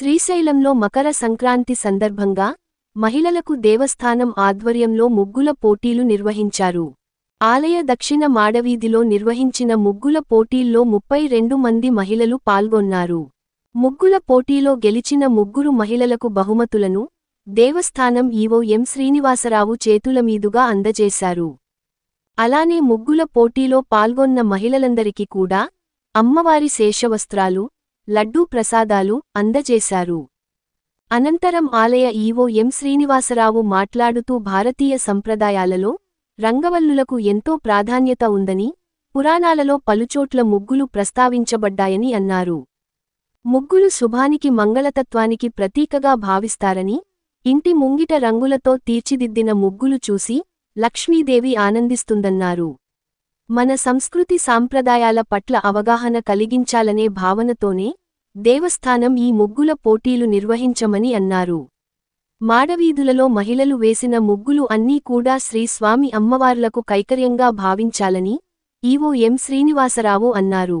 శ్రీశైలంలో మకర సంక్రాంతి సందర్భంగా మహిళలకు దేవస్థానం ఆధ్వర్యంలో ముగ్గుల పోటీలు నిర్వహించారు. ఆలయ దక్షిణ మాడవీధిలో నిర్వహించిన ముగ్గుల పోటీల్లో ముప్పై రెండు మంది మహిళలు పాల్గొన్నారు. ముగ్గుల పోటీలో గెలిచిన ముగ్గురు మహిళలకు బహుమతులను దేవస్థానం ఈవో ఎం శ్రీనివాసరావు చేతుల మీదుగా అందజేశారు. అలానే ముగ్గుల పోటీలో పాల్గొన్న మహిళలందరికీ కూడా అమ్మవారి శేషవస్త్రాలు లడ్డూ ప్రసాదాలు అందజేశారు. అనంతరం ఆలయ ఈవో ఎం శ్రీనివాసరావు మాట్లాడుతూ భారతీయ సంప్రదాయాలలో రంగవల్లులకు ఎంతో ప్రాధాన్యత ఉందని పురాణాలలో పలుచోట్ల ముగ్గులు ప్రస్తావించబడ్డాయని అన్నారు. ముగ్గులు శుభానికి మంగళతత్వానికి ప్రతీకగా భావిస్తారని ఇంటి ముంగిట రంగులతో తీర్చిదిద్దిన ముగ్గులు చూసి లక్ష్మీదేవి ఆనందిస్తుందన్నారు. మన సంస్కృతి సాంప్రదాయాల పట్ల అవగాహన కలిగించాలనే భావనతోనే దేవస్థానం ఈ ముగ్గుల పోటీలు నిర్వహించమని అన్నారు. మాడవీధులలో మహిళలు వేసిన ముగ్గులు అన్నీ కూడా శ్రీ స్వామి అమ్మవార్లకు కైకర్యంగా భావించాలని ఈవో ఎం శ్రీనివాసరావు అన్నారు.